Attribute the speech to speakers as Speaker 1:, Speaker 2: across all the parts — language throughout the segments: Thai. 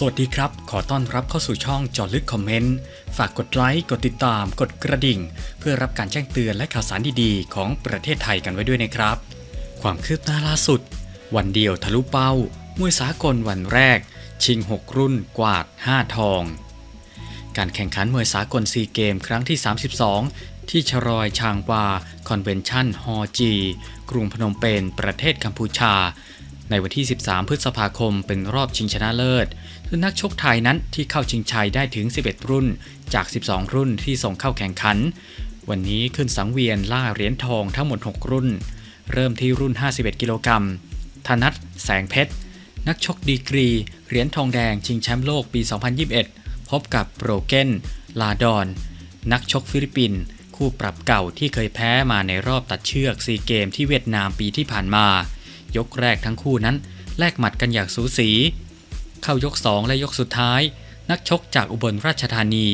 Speaker 1: สวัสดีครับ ขอต้อนรับเข้าสู่ช่องจอลึกคอมเมนต์ ฝากกดไลค์ กดติดตาม กดกระดิ่ง เพื่อรับการแจ้งเตือนและข่าวสารดีๆ ของประเทศไทยกันไว้ด้วยนะครับ ความคืบหน้าล่าสุด วันเดียวทะลุเป้ามวยสากลวันแรก ชิง 6 รุ่นกวาด 5 ทอง การแข่งขันมวยสากลซีเกมครั้งที่ 32 ที่ชรอยชางวาคอนเวนชั่นฮอจี กรุงพนมเปญประเทศกัมพูชา ในวันที่ 13 พฤษภาคมเป็นรอบชิงชนะเลิศซึ่งนักชกไทยนั้นที่เข้าชิงชัยได้ถึง 11 รุ่น จาก 12 รุ่นที่ส่งเข้าแข่งขัน วันนี้ขึ้นสังเวียนล่าเหรียญทองทั้งหมด 6 รุ่น เริ่มที่รุ่น 51 กิโลกรัมธนัทแสงเพชร นักชกดีกรี เหรียญทองแดงชิงแชมป์โลกปี 2021 พบกับโปรเกนลาดอน นักชกฟิลิปปินส์คู่ปรับเก่าที่เคยแพ้มาในรอบตัดเชือกซีเกมที่เวียดนามปีที่ผ่านมา ยกแรกทั้งคู่นั้น แลกหมัดกันอย่างสูสี เข้ายก 2 และยกสุดท้าย นักชกจากอุบลราชธานี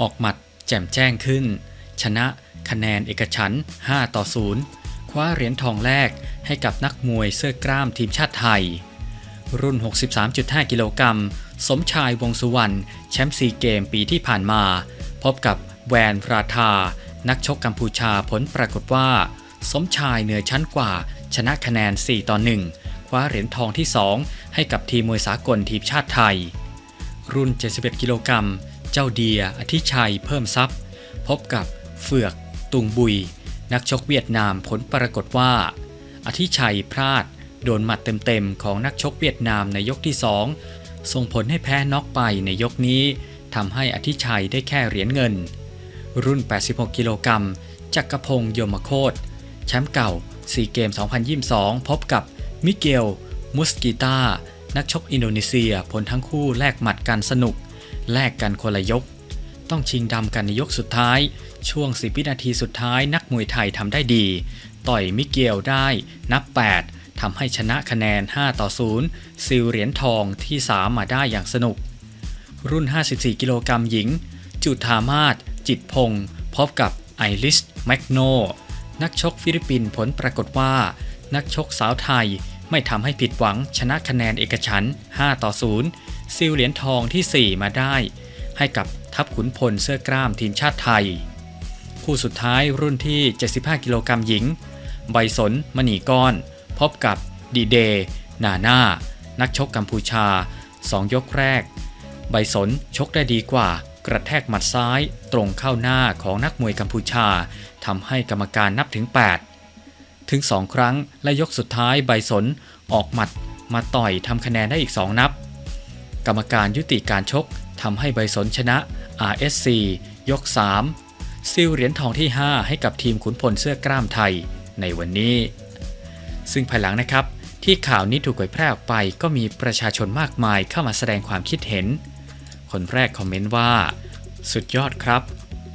Speaker 1: ออกหมัดแจ่มแจ้งขึ้น ชนะคะแนนเอกฉัน5ต่อ 0 คว้าเหรียญทองแรกให้กับนักมวยเสื้อกล้ามทีมชาติไทย รุ่น 63.5 กิโลกรัมสมชายวงสุวรรณแชมป์ซีเกมปีที่ผ่านมา พบกับแวนราธา นักชกกัมพูชาผลปรากฏว่า สมชายเหนือชั้นกว่า ชนะคะแนน 4 ต่อ 1 คว้าเหรียญทองที่ 2 ให้กับทีมมวยสากลทีมชาติไทย รุ่น 71 กิโลกรัม เจ้าเดีย อธิชัย เพิ่มทรัพย์ พบกับเฟือก ตุงบุย นักชกเวียดนามผลปรากฏว่า อธิชัยพลาด โดนหมัดเต็มๆ ของนักชกเวียดนามในยกที่ 2 ส่งผลให้แพ้น็อกไปในยกนี้ทำให้อธิชัยได้แค่เหรียญเงิน รุ่น 86 กิโลกรัมจักรพงศ์ยมโคตแชมป์เก่า ซีเกม 2022 พบกับมิเกล มุสกิตานักชกอินโดนีเซีย ผลทั้งคู่แลกหมัดกันสนุก แลกกันคนละยก ต้องชิงดำกันในยกสุดท้าย ช่วง 10 วินาทีสุดท้ายนักมวยไทยทำได้ดี ต่อยมิเกลได้นับ 8ทำให้ชนะคะแนน 5 ต่อ 0 ซิลเหรียญทองที่ 3 มาได้อย่างสนุก รุ่น 54 กิโลกรัมหญิง จุธามาศจิตพงศ์พบกับไอริสแมกโน นักชกฟิลิปปินส์ผลปรากฏว่า นักชกสาวไทยไม่ทำให้ผิดหวังชนะคะแนนเอกฉัน5 ต่อ 0 ซิลเหรียญทองที่ 4 มาได้ ให้กับทัพขุนพลเสื้อกล้ามทีมชาติไทย คู่สุดท้ายรุ่นที่ 75 กิโลกรัมหญิง ใบสนมณีก้อน พบกับดีเดนาน่า นักชกกัมพูชา 2 ยกแรก ใบสนชกได้ดีกว่ากระแทกหมัดซ้ายตรงเข้าหน้าของนักมวยกัมพูชา ทำให้กรรมการนับถึง 8 ถึง 2 ครั้งและยกสุดท้ายใบสนออกหมัดมาต่อยทำคะแนนได้อีก 2 นับ กรรมการยุติการชกทำให้ใบสนชนะ RSC ยก 3 ซิลเหรียญทองที่ 5 ให้กับทีมขุนพลเสื้อกล้ามไทยในวันนี้ ซึ่งภายหลังนะครับ ที่ข่าวนี้ถูกเผยแพร่ออกไปก็มีประชาชนมากมายเข้ามาแสดงความคิดเห็น คนแรกคอมเมนต์ว่า สุดยอดครับ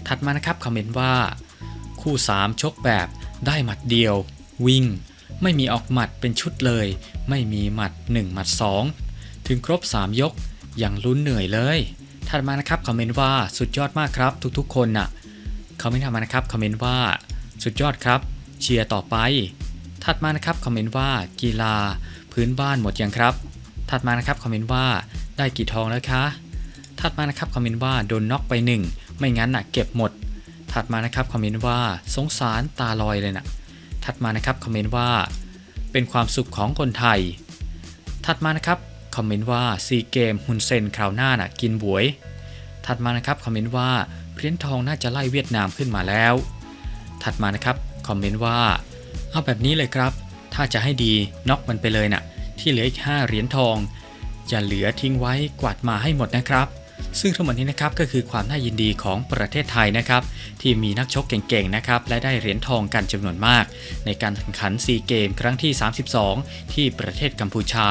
Speaker 1: ถัดมานะครับคอมเมนต์ว่า คู่ 3 ชกแบบได้หมัดเดียว วิ่ง ไม่มีออกหมัดเป็นชุดเลย ไม่มีหมัด 1 หมัด 2 ถึงครบ 3 ยกอยังลุ้นเหนื่อยเลยถัดมานะครับคอมเมนต์ว่าสุดยอดมากครับทุกๆ คนน่ะคอมเมนต์ถัดมานะครับคอมเมนต์ว่า สุดยอดครับ เชียร์ต่อไป ถัดมานะครับคอมเมนต์ว่ากีฬา พื้นบ้านหมดยังครับ ถัดมานะครับคอมเมนต์ว่าได้กี่ทองแล้วคะถัดมานะครับคอมเมนต์ว่าโดนน็อกไปหนึ่งไม่งั้นน่ะเก็บหมด ถัดมานะครับคอมเมนต์ว่าสงสารตาลอยเลยนะถัดมานะครับคอมเมนต์ว่า เป็นความสุขของคนไทย ถัดมานะครับคอมเมนต์ว่าซีเกมฮุนเซนคราวหน้าน่ะกินบวย ถัดมานะครับคอมเมนต์ว่าเหรียญทองน่าจะไล่เวียดนามขึ้นมาแล้ว ถัดมานะครับคอมเมนต์ว่าเอาแบบนี้เลยครับ ถ้าจะให้ดีน็อกมันไปเลยน่ะที่เหลืออีก5เหรียญทองอย่าเหลือทิ้งไว้กวาดมาให้หมดนะครับ ซึ่งทั้งหมดนี้นะครับก็คือความน่ายินดีของประเทศไทยนะครับที่มีนักชกเก่งๆนะครับและได้เหรียญทองกันจำนวนมาก ในการแข่งขันซีเกมครั้งที่ 32 ที่ประเทศกัมพูชา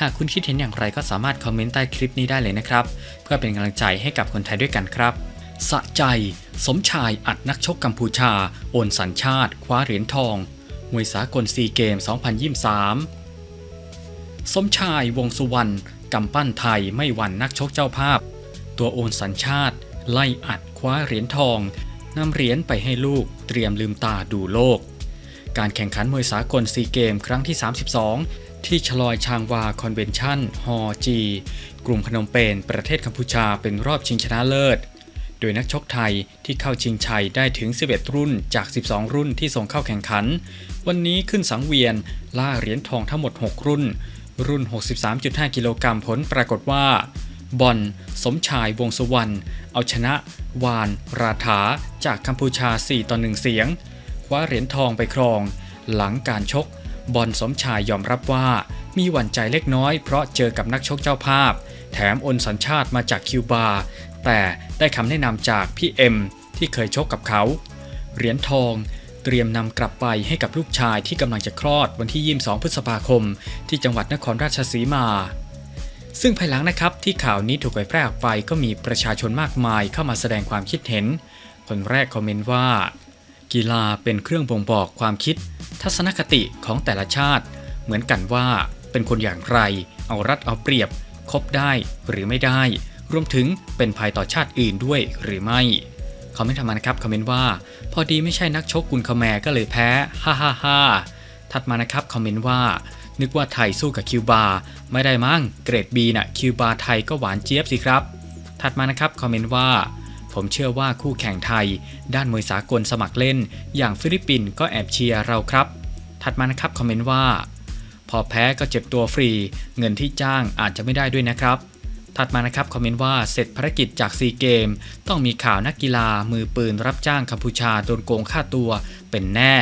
Speaker 1: หากคุณคิดเห็นอย่างไรก็สามารถคอมเมนต์ใต้คลิปนี้ได้เลยนะครับ เพื่อเป็นกำลังใจให้กับคนไทยด้วยกันครับสะใจ สมชายอัดนักชกกัมพูชา โอนสัญชาติ คว้าเหรียญทองมวยสากลซีเกม 2023 สมชายวงสุวรรณกำปั้นไทยไม่หวั่นนักชกเจ้าภาพ ตัวโอนสัญชาติ ไล่อัดคว้าเหรียญทองนำเหรียญไปให้ลูกเตรียมลืมตาดูโลก การแข่งขันมวยสากลซีเกมครั้งที่ 32 ที่ชลอยชางวาคอนเวนชั่น ฮอจีกรุงพนมเปญประเทศกัมพูชาเป็นรอบชิงชนะเลิศ โดยนักชกไทยที่เข้าชิงชัยได้ถึง 11 รุ่นจาก 12 รุ่นที่ส่งเข้าแข่งขัน วันนี้ขึ้นสังเวียนล่าเหรียญทองทั้งหมด 6 รุ่น รุ่น 63.5 กิโลกรัมผลปรากฏว่า บอลสมชายวงสุวรรณเอาชนะ วาน ราถา จากกัมพูชา 4 ต่อ 1 เสียง คว้าเหรียญทองไปครอง หลังการชก บอลสมชายยอมรับว่า มีหวั่นใจเล็กน้อยเพราะเจอกับนักชกเจ้าภาพ แถมโอนสัญชาติมาจากคิวบา แต่ได้คำแนะนำจากพี่เอ็มที่เคยชกกับเขา เหรียญทองเตรียมนำกลับไปให้กับลูกชายที่กำลังจะคลอดวันที่ 22 พฤษภาคม ที่จังหวัดนครราชสีมา ซึ่งภายหลังนะครับที่ข่าวนี้ถูกเผยแพร่ออกไปก็มีประชาชนมากมายเข้ามาแสดงความคิดเห็น คนแรกคอมเมนต์ว่า กีฬาเป็นเครื่องบ่งบอกความคิด ทัศนคติของแต่ละชาติ เหมือนกันว่าเป็นคนอย่างไร เอารัดเอาเปรียบ คบได้หรือไม่ได้ รวมถึงเป็นภัยต่อชาติอื่นด้วยหรือไม่คอมเมนต์ทำมานะครับคอมเมนต์ว่า พอดีไม่ใช่นักชกกุนคาแมก็เลยแพ้ฮ่าฮ่าฮ่าถัดมานะครับคอมเมนต์ว่า นึกว่าไทยสู้กับคิวบา ไม่ได้มั้ง เกรด B น่ะคิวบาไทยก็หวานเจี๊ยบสิครับ ถัดมานะครับคอมเมนต์ว่า ผมเชื่อว่าคู่แข่งไทย ด้านมวยสากลสมัครเล่น อย่างฟิลิปปินส์ก็แอบเชียร์เราครับ ถัดมานะครับคอมเมนต์ว่า พอแพ้ก็เจ็บตัวฟรี เงินที่จ้างอาจจะไม่ได้ด้วยนะครับถัดมานะครับคอมเมนต์ว่าเสร็จภารกิจจากซีเกม ต้องมีข่าวนักกีฬามือปืนรับจ้างกัมพูชาโดนโกงค่าตัวเป็นแน่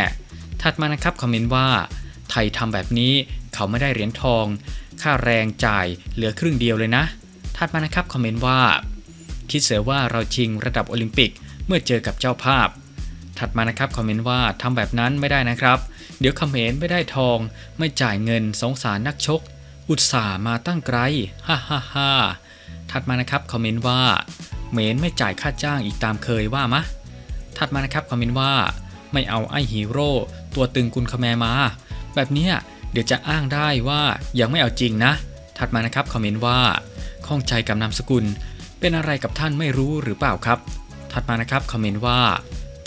Speaker 1: ถัดมานะครับคอมเมนต์ว่า ไทยทำแบบนี้ เขาไม่ได้เหรียญทอง ค่าแรงจ่ายเหลือครึ่งเดียวเลยนะถัดมานะครับคอมเมนต์ว่า คิดเสียว่าเราชิงระดับโอลิมปิกเมื่อเจอกับเจ้าภาพ ถัดมานะครับคอมเมนต์ว่าทำแบบนั้นไม่ได้นะครับ เดี๋ยวเขมรไม่ได้ทอง ไม่จ่ายเงินสงสารนักชก อุตส่าห์มาตั้งไกลฮ่าฮ่าฮ่าถัดมานะครับคอมเมนต์ว่าเมนไม่จ่ายค่าจ้างอีกตามเคยว่ามะ ถัดมานะครับคอมเมนต์ว่า ไม่เอาไอฮีโร่ตัวตึงกุนคาแมมา แบบเนี้ย เดี๋ยวจะอ้างได้ว่ายังไม่เอาจริงนะ ถัดมานะครับคอมเมนต์ว่าข้องใจกับนามสกุล เป็นอะไรกับท่านไม่รู้หรือเปล่าครับ ถัดมานะครับคอมเมนต์ว่า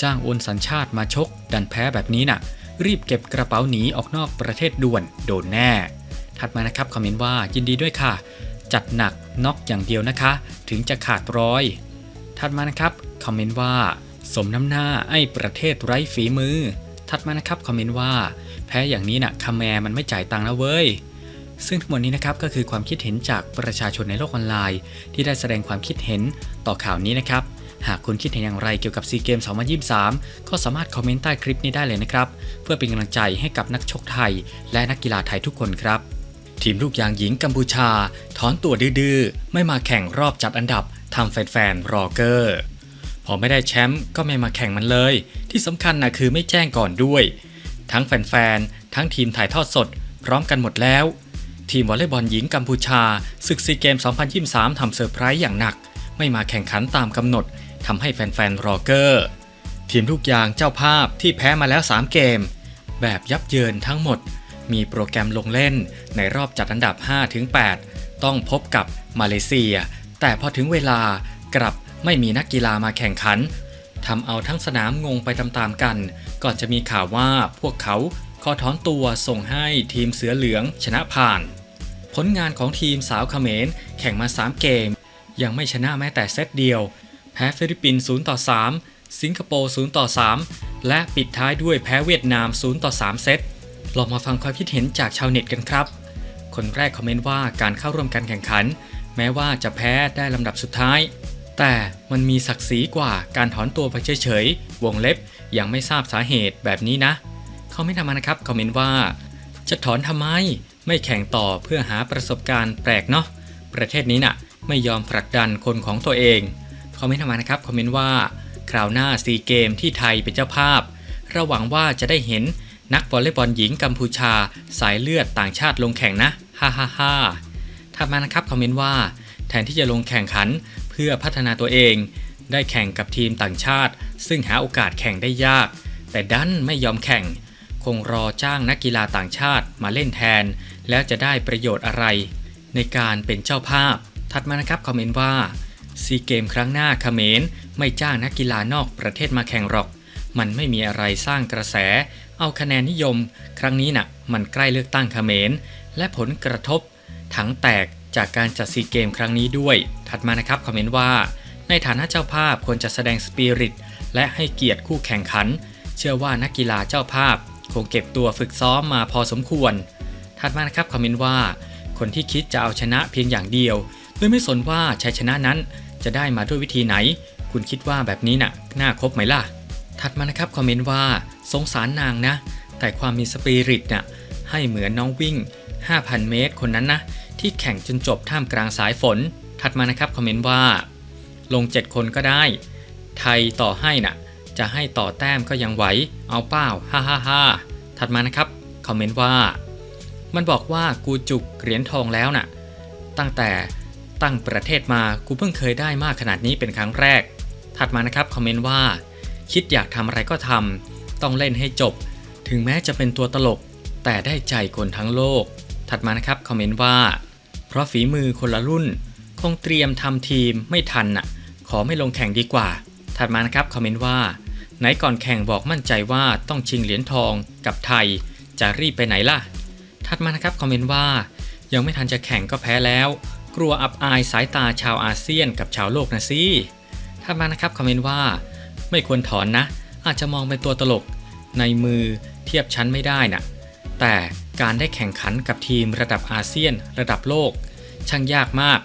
Speaker 1: จ้างโอนสัญชาติมาชก ดันแพ้แบบนี้น่ะ รีบเก็บกระเป๋าหนีออกนอกประเทศด่วนโดนแน่ ถัดมานะครับคอมเมนต์ว่ายินดีด้วยค่ะ จัดหนักน็อกอย่างเดียวนะคะ ถึงจะขาดร้อย ถัดมานะครับคอมเมนต์ว่า สมน้ำหน้าไอ้ประเทศไร้ฝีมือ ถัดมานะครับคอมเมนต์ว่า แพ้อย่างนี้น่ะคาแมมันไม่จ่ายตังค์นะเว้ย ซึ่งทั้งหมดนี้นะครับก็คือความคิดเห็นจากประชาชนในโลกออนไลน์ ที่ได้แสดงความคิดเห็นต่อข่าวนี้นะครับ หากคุณคิดเห็นอย่างไรเกี่ยวกับซีเกม 2023 ก็สามารถคอมเมนต์ใต้คลิปนี้ได้เลยนะครับ เพื่อเป็นกำลังใจให้กับนักชกไทย และนักกีฬาไทยทุกคนครับ ทีมลูกยางหญิงกัมพูชา ถอนตัวดื้อๆไม่มาแข่งรอบจัดอันดับทำแฟนๆรอเกอร์พอไม่ได้แชมป์ก็ไม่มาแข่งมันเลย ที่สำคัญนะคือไม่แจ้งก่อนด้วย ทั้งแฟนๆ ทั้งทีมถ่ายทอดสด พร้อมกันหมดแล้ว ทีมวอลเลย์บอลหญิงกัมพูชาศึกซีเกม 2023 ทำเซอร์ไพรส์อย่างหนัก ไม่มาแข่งขันตามกำหนดทำให้แฟนๆ รอเกอร์ ทีมลูกยางเจ้าภาพที่แพ้มาแล้ว 3 เกม แบบยับเยินทั้งหมด มีโปรแกรมลงเล่นในรอบจัดอันดับ 5-8 ต้องพบกับมาเลเซีย แต่พอถึงเวลากลับไม่มีนักกีฬามาแข่งขันทำเอาทั้งสนามงงไปตามๆกัน ก่อนจะมีข่าวว่าพวกเขาขอถอนตัวส่งให้ทีมเสือเหลืองชนะผ่าน ผลงานของทีมสาวเขมรแข่งมา 3 เกม ยังไม่ชนะแม้แต่เซตเดียว แพ้ฟิลิปปินส์0ต่อ 3 สิงคโปร์0ต่อ 3 และปิดท้ายด้วยแพ้เวียดนาม0ต่อ 3 เซตลองมาฟังความคิดเห็นจากชาวเน็ตกันครับ คนแรกคอมเมนต์ว่าการเข้าร่วมการแข่งขัน แม้ว่าจะแพ้ได้ลำดับสุดท้าย แต่มันมีศักดิ์ศรีกว่าการถอนตัวไปเฉยๆ วงเล็บยังไม่ทราบสาเหตุแบบนี้นะ เขาไม่ทำมานะครับคอมเมนต์ว่า จะถอนทำไม ไม่แข่งต่อเพื่อหาประสบการณ์แปลกเนาะ ประเทศนี้น่ะ ไม่ยอมผลักดันคนของตัวเองคอมเมนต์ทำมานะครับคอมเมนต์ว่าคราวหน้าซีเกมที่ไทยเป็นเจ้าภาพราหวังว่าจะได้เห็นนักวอลเลย์บอลหญิงกัมพูชา สายเลือดต่างชาติลงแข่งนะ ฮ่าฮ่าฮ่าถัดมานะครับคอมเมนต์ว่า แทนที่จะลงแข่งขัน พื่อพัฒนาตัวเอง ได้แข่งกับทีมต่างชาติ ซึ่งหาโอกาสแข่งได้ยาก แต่ดันไม่ยอมแข่ง คงรอจ้างนักกีฬาต่างชาติมาเล่นแทน แล้วจะได้ประโยชน์อะไร ในการเป็นเจ้าภาพ ถัดมานะครับคอมเมนต์ว่าซีเกมครั้งหน้าเขมรไม่จ้างนักกีฬานอกประเทศมาแข่งหรอก มันไม่มีอะไรสร้างกระแส เอาคะแนนนิยม ครั้งนี้น่ะ มันใกล้เลือกตั้งเขมรและผลกระทบ ถังแตก จากการจัดซีเกมครั้งนี้ด้วย ถัดมานะครับคอมเมนต์ว่า ในฐานะเจ้าภาพควรจะแสดงสปิริตและให้เกียรติคู่แข่งขัน เชื่อว่านักกีฬาเจ้าภาพ คงเก็บตัวฝึกซ้อมมาพอสมควร ถัดมานะครับคอมเมนต์ว่า คนที่คิดจะเอาชนะเพียงอย่างเดียวโดยไม่สนว่าชัยชนะนั้นจะได้มาด้วยวิธีไหน คุณคิดว่าแบบนี้น่ะน่าคบไหมล่ะ ถัดมานะครับคอมเมนต์ว่าสงสารนางนะ แต่ความมีสปิริตน่ะให้เหมือนน้องวิ่ง 5,000 เมตรคนนั้นนะ ที่แข่งจนจบท่ามกลางสายฝน ถัดมานะครับคอมเมนต์ว่า ลง 7 คนก็ได้ ไทยต่อให้น่ะ จะให้ต่อแต้มก็ยังไหว เอาเป้าฮ่าฮ่าฮ่าถัดมานะครับคอมเมนต์ว่า มันบอกว่ากูจุกเหรียญทองแล้วน่ะ ตั้งแต่ตั้งประเทศมากูเพิ่งเคยได้มากขนาดนี้เป็นครั้งแรก ถัดมานะครับคอมเมนต์ว่า คิดอยากทำอะไรก็ทำต้องเล่นให้จบ ถึงแม้จะเป็นตัวตลก แต่ได้ใจคนทั้งโลก ถัดมานะครับคอมเมนต์ว่า เพราะฝีมือคนละรุ่น คงเตรียมทำทีมไม่ทันน่ะ ขอไม่ลงแข่งดีกว่า ถัดมานะครับคอมเมนต์ว่า ไหนก่อนแข่งบอกมั่นใจว่าต้องชิงเหรียญทองกับไทย จะรีบไปไหนล่ะ ถัดมานะครับคอมเมนต์ว่า ยังไม่ทันจะแข่งก็แพ้แล้ว กลัวอับอายสายตาชาวอาเซียนกับชาวโลกนะสิถัดมานะครับคอมเมนต์ว่า ไม่ควรถอนนะ อาจจะมองเป็นตัวตลก ในมือเทียบชั้นไม่ได้น่ะแต่ การได้แข่งขันกับทีมระดับอาเซียน ระดับโลก ช่างยากมาก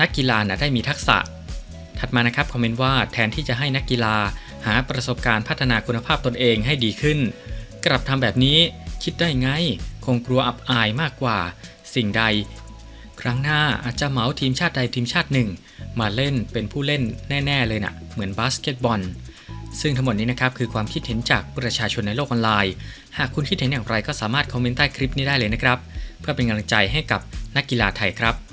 Speaker 1: นักกีฬาน่ะได้มีทักษะ ถัดมานะครับคอมเมนต์ว่าแทนที่จะให้นักกีฬาหาประสบการณ์พัฒนาคุณภาพตนเองให้ดีขึ้น กลับทำแบบนี้คิดได้ไง คงกลัวอับอายมากกว่า สิ่งใด ครั้งหน้าอาจจะเหมาทีมชาติใดทีมชาติหนึ่ง มาเล่นเป็นผู้เล่นแน่ ๆ เลยนะ่ะ เหมือนบาสเกตบอล ซึ่งทั้งหมดนี้นะครับคือความคิดเห็นจากประชาชนในโลกออนไลน์ หากคุณคิดเห็นอย่างไรก็สามารถคอมเมนต์ใต้คลิปนี้ได้เลยนะครับ เพื่อเป็นกำลังใจให้กับนักกีฬาไทยครับ